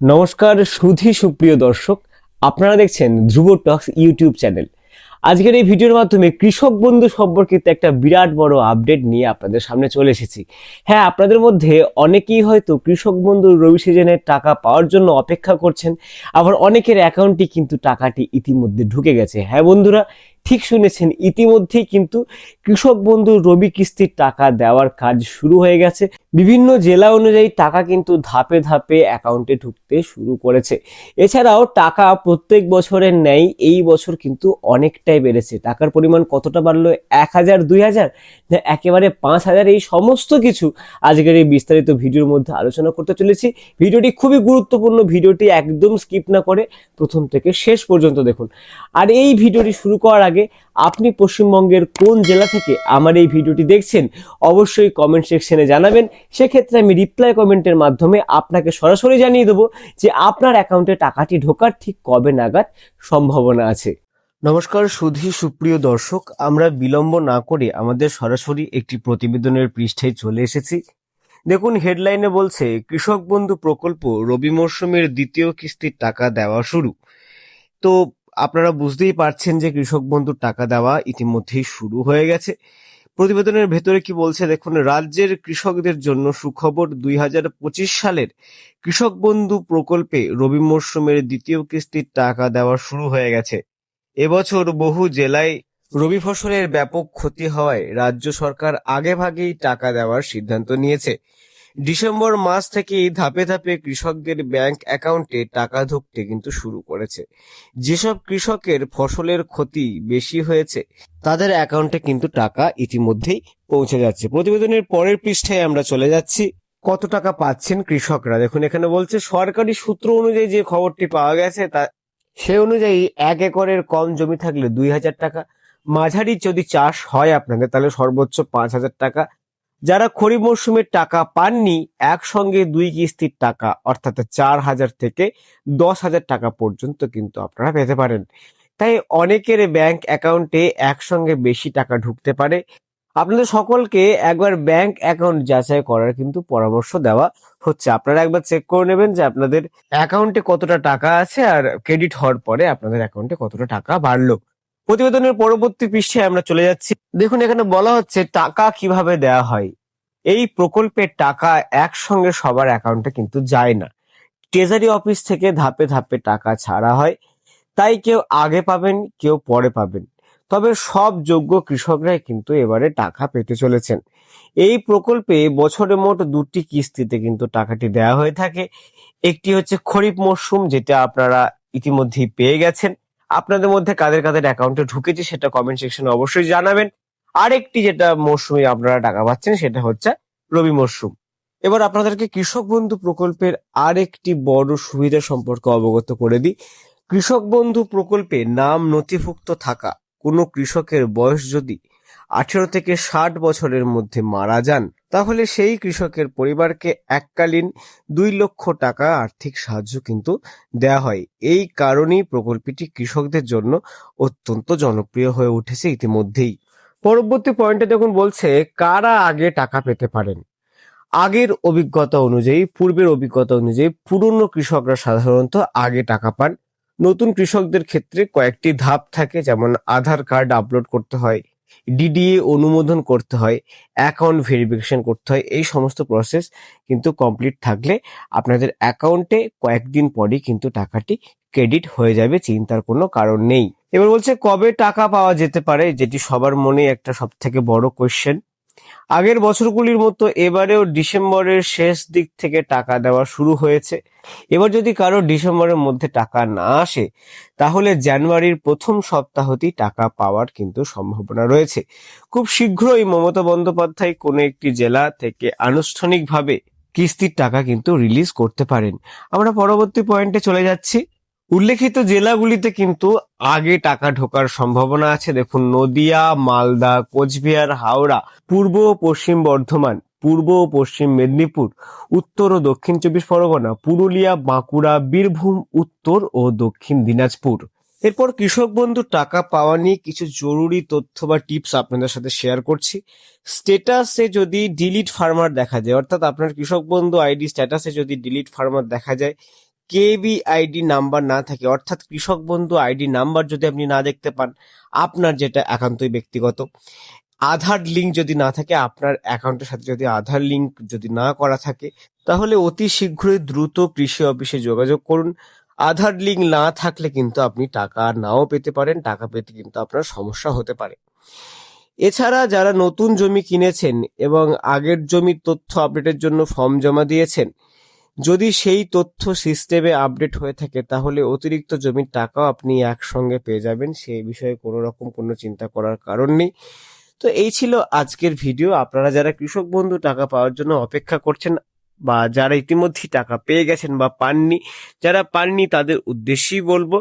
নমস্কার, সুধি সুপ্রিয় দর্শক। আপনারা দেখছেন ধ্রুব টক্স ইউটিউব চ্যানেল। আজকের এই ভিডিওর মাধ্যমে কৃষক বন্ধু সম্পর্কিত একটা বিরাট বড় আপডেট নিয়ে আপনাদের সামনে চলে এসেছি। হ্যাঁ আপনাদের মধ্যে অনেকেই হয়তো কৃষক বন্ধু রবি সিজনের টাকা পাওয়ার জন্য অপেক্ষা করছেন। আবার অনেকের অ্যাকাউন্টে কিন্তু টাকাটি ইতিমধ্যে ঢুকে গেছে। হ্যাঁ বন্ধুরা, ঠিক শুনেছেন, ইতিমধ্যেই কিন্তু কৃষক বন্ধু রবি কিস্তির টাকা দেওয়ার কাজ শুরু হয়ে গেছে। বিভিন্ন জেলা অনুযায়ী টাকা কিন্তু ধাপে ধাপে অ্যাকাউন্টে ঢুকতে শুরু করেছে। এছাড়াও টাকা প্রত্যেক বছরের ন্যায় এই বছর কিন্তু অনেকটাই বেড়েছে। টাকার পরিমাণ কতটা বাড়লো? এক হাজার, দুই হাজার? না, একেবারে পাঁচ হাজার? এই সমস্ত কিছু আজকের এই বিস্তারিত ভিডিওর মধ্যে আলোচনা করতে চলেছি। ভিডিওটি খুবই গুরুত্বপূর্ণ, ভিডিওটি একদম স্কিপ না করে প্রথম থেকে শেষ পর্যন্ত দেখুন। আর এই ভিডিওটি শুরু করার আগে আপনি পশ্চিমবঙ্গের কোন জেলা থেকে আমার এই ভিডিওটি দেখছেন, অবশ্যই কমেন্ট সেকশনে জানাবেন। সেক্ষেত্রে আমি রিপ্লাই কমেন্টের মাধ্যমে আপনাকে সরাসরি জানিয়ে দেবো যে আপনার অ্যাকাউন্টে টাকাটি ঢোকার ঠিক কবে নাগাদ সম্ভাবনা আছে। নমস্কার, সুধী, সুপ্রিয় দর্শক, আমরা বিলম্ব না করে আমাদের সরাসরি একটি প্রতিবেদনের পৃষ্ঠায় চলে এসেছি। দেখুন হেডলাইনে বলছে, কৃষক বন্ধু প্রকল্প রবি মরশুমের দ্বিতীয় কিস্তির টাকা দেওয়া শুরু। তো আপনারা বুঝতেই পারছেন যে কৃষক বন্ধুর টাকা দেওয়া ইতিমধ্যেই শুরু হয়ে গেছে। প্রতিবেদনের ভেতরে কি বলছে? দেখুন, রাজ্যের কৃষকদের জন্য সুখবর দুই হাজার পঁচিশ সালের কৃষক বন্ধু প্রকল্পে রবি মরশুমের দ্বিতীয় কিস্তির টাকা দেওয়া শুরু হয়ে গেছে। এবছর বহু জেলায় রবি ফসলের ব্যাপক ক্ষতি হওয়ায় রাজ্য সরকার আগে ভাগেই টাকা দেওয়ার সিদ্ধান্ত নিয়েছে। ডিসেম্বর মাস থেকেই ধাপে ধাপে কৃষকদের ব্যাংক অ্যাকাউন্টে টাকা ঢুকতে কিন্তু শুরু করেছে। যেসব কৃষকের ফসলের ক্ষতি বেশি হয়েছে, তাদের অ্যাকাউন্টে কিন্তু টাকা ইতিমধ্যেই পৌঁছে যাচ্ছে। প্রতিবেদনের পরের পৃষ্ঠায় আমরা চলে যাচ্ছি। কত টাকা পাচ্ছেন কৃষকরা? দেখুন, এখানে বলছে, সরকারি সূত্র অনুযায়ী যে খবরটি পাওয়া গেছে, তা সে অনুযায়ী এক একরের কম জমি থাকলে দুই হাজার টাকা। মাঝারি যদি চাষ হয় আপনাদের, তাহলে সর্বোচ্চ পাঁচ হাজার টাকা। যারা খরিফ মরশুমের টাকা পাননি, একসঙ্গে দুই কিস্তির টাকা, অর্থাৎ চার হাজার থেকে দশ হাজার টাকা পর্যন্ত কিন্তু আপনারা পেতে পারেন। তাই অনেকের ব্যাংক অ্যাকাউন্টে একসঙ্গে বেশি টাকা ঢুকতে পারে। আপনাদের সকলকে একবার ব্যাংক অ্যাকাউন্ট যাচাই করার কিন্তু পরামর্শ দেওয়া হচ্ছে। আপনারা একবার চেক করে নেবেন যে আপনাদের অ্যাকাউন্টে কতটা টাকা আছে আর ক্রেডিট হওয়ার পরে আপনাদের অ্যাকাউন্টে কতটা টাকা বাড়লো। প্রতিবেদনের পরবর্তী পৃষ্ঠায় আমরা চলে যাচ্ছি। দেখুন, এখানে বলা হচ্ছে টাকা কীভাবে দেওয়া হয়। এই প্রকল্পের টাকা একসঙ্গে সবার অ্যাকাউন্টে কিন্তু যায় না। ট্রেজারি অফিস থেকে ধাপে ধাপে টাকা ছাড়া হয়। তাই কেউ আগে পাবেন, কেউ পরে পাবেন। তবে সব যোগ্য কৃষকরাই কিন্তু এবারে টাকা পেতে চলেছেন। এই প্রকল্পে বছরে মোট দুটি কিস্তিতে কিন্তু টাকাটি দেওয়া হয়ে থাকে। একটি হচ্ছে খরিফ মরশুম যেটা আপনারা ইতিমধ্যেই পেয়ে গেছেন। আপনাদের মধ্যে কাদের কাদের অ্যাকাউন্টে ঢুকেছে সেটা কমেন্ট সেকশনে অবশ্যই জানাবেন। আরেকটি যেটা মরশুমে আপনারা টাকা পাচ্ছেন সেটা হচ্ছে রবি মরশুম এবার আপনাদেরকে কৃষক বন্ধু প্রকল্পের আরেকটি বড় সুবিধা সম্পর্কে অবগত করে দিই। কৃষক বন্ধু প্রকল্পে নাম নথিভুক্ত থাকা কোনো কৃষকের বয়স যদি আঠেরো থেকে ষাট বছরের মধ্যে মারা যান তাহলে সেই কৃষকের পরিবারকে এককালীন দুই লক্ষ টাকা আর্থিক সাহায্য কিন্তু দেয়া হয়। এই কারণেই প্রকল্পটি কৃষকদের জন্য অত্যন্ত জনপ্রিয় হয়ে উঠেছে ইতিমধ্যেই। পরবর্তী পয়েন্টে দেখুন বলছে, কারা আগে টাকা পেতে পারেন? আগের অভিজ্ঞতা অনুযায়ী, পূর্বের অভিজ্ঞতা অনুযায়ী পুরনো কৃষকরা সাধারণত আগে টাকা পান। নতুন কৃষকদের ক্ষেত্রে কয়েকটি ধাপ থাকে, যেমন আধার কার্ড আপলোড করতে হয় ডিডিএ অনুমোদন করতে হয় অ্যাকাউন্ট ভেরিফিকেশন করতে হয়, এই সমস্ত প্রসেস কিন্তু কমপ্লিট থাকলে আপনাদের অ্যাকাউন্টে কয়েকদিন পরই কিন্তু টাকাটি ক্রেডিট হয়ে যাবে, চিন্তার কোনো কারণ নেই। এবার বলছে কবে টাকা পাওয়া যেতে পারে, যেটি সবার মনে একটা সব থেকে বড় কোয়েশ্চেন আগের বছরগুলির মতো এবারেও ডিসেম্বরের শেষ দিক থেকে টাকা দেওয়া শুরু হয়েছে। এবার যদি কারও ডিসেম্বরের মধ্যে টাকা না আসে, তাহলে জানুয়ারির প্রথম সপ্তাহতেই টাকা পাওয়ার কিন্তু সম্ভাবনা রয়েছে। খুব শীঘ্রই মমতা বন্দ্যোপাধ্যায় কোনো একটি জেলা থেকে আনুষ্ঠানিকভাবে কিস্তির টাকা কিন্তু রিলিজ করতে পারেন। আমরা পরবর্তী পয়েন্টে চলে যাচ্ছি। উল্লেখিত জেলাগুলিতে কিন্তু আগে টাকা ঢোকার সম্ভাবনা আছে। দেখুন, নদিয়া, মালদা, কোচবিহার, হাওড়া, পূর্ব ও পশ্চিম বর্ধমান, পূর্ব ও পশ্চিম মেদিনীপুর, উত্তর ও দক্ষিণ চব্বিশ পরগনা, পুরুলিয়া, বাঁকুড়া, বীরভূম, উত্তর ও দক্ষিণ দিনাজপুর। এরপর কৃষক বন্ধু, টাকা পাওয়া নিয়ে কিছু জরুরি তথ্য বা টিপস আপনাদের সাথে শেয়ার করছি। স্টেটাসে যদি ডিলিট ফার্মার দেখা যায়, অর্থাৎ আপনার কৃষক বন্ধু আইডি স্ট্যাটাসে যদি ডিলিট ফার্মার দেখা যায় কেবি আইডি নাম্বার না থাকে, অর্থাৎ কৃষক বন্ধু আইডি নাম্বার যদি আপনি না দেখতে পান, আপনার যেটা একান্তই ব্যক্তিগত। আধার লিঙ্ক যদি না থাকে, আপনার অ্যাকাউন্টের সাথে যদি আধার লিঙ্ক যদি না করা থাকে, তাহলে অতি শীঘ্রই দ্রুত কৃষি অফিসে যোগাযোগ করুন। আধার লিঙ্ক না থাকলে কিন্তু আপনি টাকা নাও পেতে পারেন, টাকা পেতে কিন্তু আপনার সমস্যা হতে পারে। এছাড়া যারা নতুন জমি কিনেছেন এবং আগের জমির তথ্য আপডেটের জন্য ফর্ম জমা দিয়েছেন যদি সেই তথ্য সিস্টেমে আপডেট হয়ে থাকে, তাহলে অতিরিক্ত জমির টাকাও আপনি একসঙ্গে পেয়ে যাবেন। সেই বিষয়ে কোনো রকম কোনো চিন্তা করার কারণ নেই। তো এই ছিল আজকের ভিডিও। আপনারা যারা কৃষক বন্ধু, টাকা পাওয়ার জন্য অপেক্ষা করছেন বা যারা ইতিমধ্যেই টাকা পেয়ে গেছেন বা পাননি, যারা পাননি তাদের উদ্দেশ্যেই বলব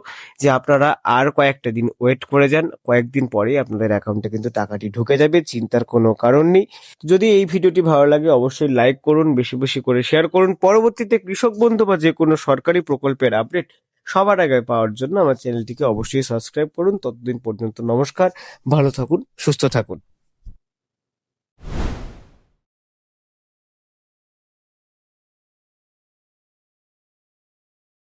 যে আপনারা আর কয়েকটা দিন ওয়েট করে যান। কয়েকদিন পরেই আপনাদের অ্যাকাউন্টে কিন্তু টাকাটি ঢুকে যাবে, চিন্তার কোনো কারণ নেই। যদি এই ভিডিওটি ভালো লাগে অবশ্যই লাইক করুন, বেশি বেশি করে শেয়ার করুন। পরবর্তীতে কৃষক বন্ধু বা যে কোনো সরকারি প্রকল্পের আপডেট সবার আগে পাওয়ার জন্য আমার চ্যানেলটিকে অবশ্যই সাবস্ক্রাইব করুন। ততদিন পর্যন্ত নমস্কার, ভালো থাকুন, সুস্থ থাকুন।